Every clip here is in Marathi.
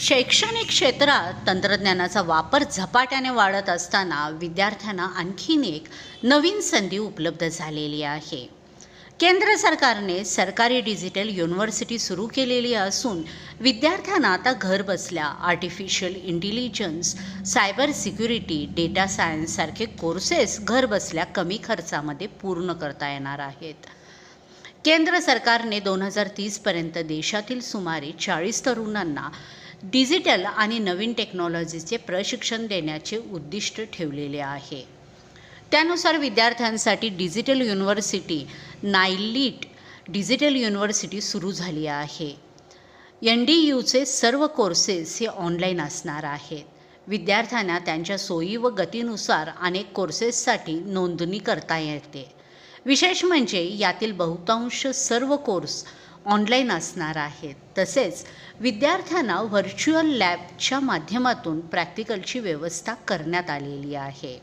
शैक्षणिक क्षेत्रात तंत्रज्ञानाचा वापर झपाट्याने वाढत असताना विद्यार्थ्यांना आणखीन एक नवीन संधी उपलब्ध झालेली आहे. केंद्र सरकारने सरकारी डिजिटल युनिव्हर्सिटी सुरू केलेली असून विद्यार्थ्यांना आता घर बसल्या artificial intelligence cyber security data सायन्ससारखे courses घर बसल्या कमी खर्चामध्ये पूर्ण करता येणार आहेत. केंद्र सरकारने दोन हजार तीसपर्यंत देशातील सुमारे चाळीस तरुणांना डिजिटल आणि नवीन टेक्नॉलॉजीचे प्रशिक्षण देण्याचे उद्दिष्ट ठेवलेले आहे. त्यानुसार विद्यार्थ्यांसाठी digital university NIELIT digital university सुरू झाली आहे. एन डी यूचे सर्व कोर्सेस हे ऑनलाईन असणार आहेत. विद्यार्थ्यांना त्यांच्या सोयी व गतीनुसार अनेक कोर्सेससाठी नोंदणी करता येते. विशेष म्हणजे यातील बहुतांश सर्व कोर्स ऑनलाईन असणार आहेत. तसेच विद्यार्थ्यांना व्हर्च्युअल लॅबच्या माध्यमातून प्रॅक्टिकलची व्यवस्था करण्यात आलेली आहे.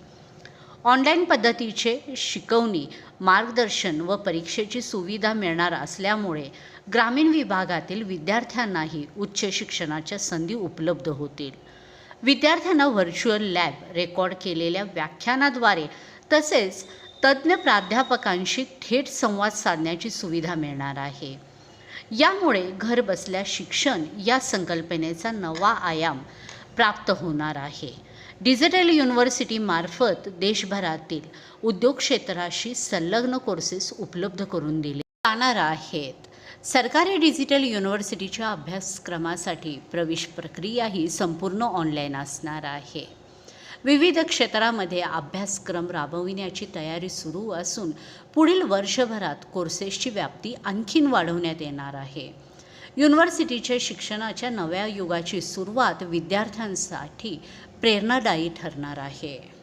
ऑनलाईन पद्धतीचे शिकवणी मार्गदर्शन व परीक्षेची सुविधा मिळणार असल्यामुळे ग्रामीण विभागातील विद्यार्थ्यांनाही उच्च शिक्षणाच्या संधी उपलब्ध होतील. विद्यार्थ्यांना व्हर्च्युअल लॅब रेकॉर्ड केलेल्या व्याख्यानाद्वारे तसेच तज्ज्ञ प्राध्यापकांशी थेट संवाद साधण्याची सुविधा मिळणार आहे. यामुळे घर बसल्या शिक्षण या संकल्पनेचा नवा आयाम प्राप्त होणार आहे. डिजिटल युनिव्हर्सिटीमार्फत देशभरातील उद्योग क्षेत्राशी संलग्न कोर्सेस उपलब्ध करून दिले जाणार आहेत. सरकारी डिजिटल युनिव्हर्सिटीच्या अभ्यासक्रमासाठी प्रवेश प्रक्रिया ही संपूर्ण ऑनलाईन असणार आहे. विविध क्षेत्रामध्ये अभ्यासक्रम राबविण्याची तयारी सुरू असून पुढील वर्षभरात कोर्सेसची व्याप्ती आणखीन वाढवण्यात येणार आहे. युनिव्हर्सिटीच्या शिक्षणाच्या नव्या युगाची सुरुवात विद्यार्थ्यांसाठी प्रेरणादायी ठरणार आहे.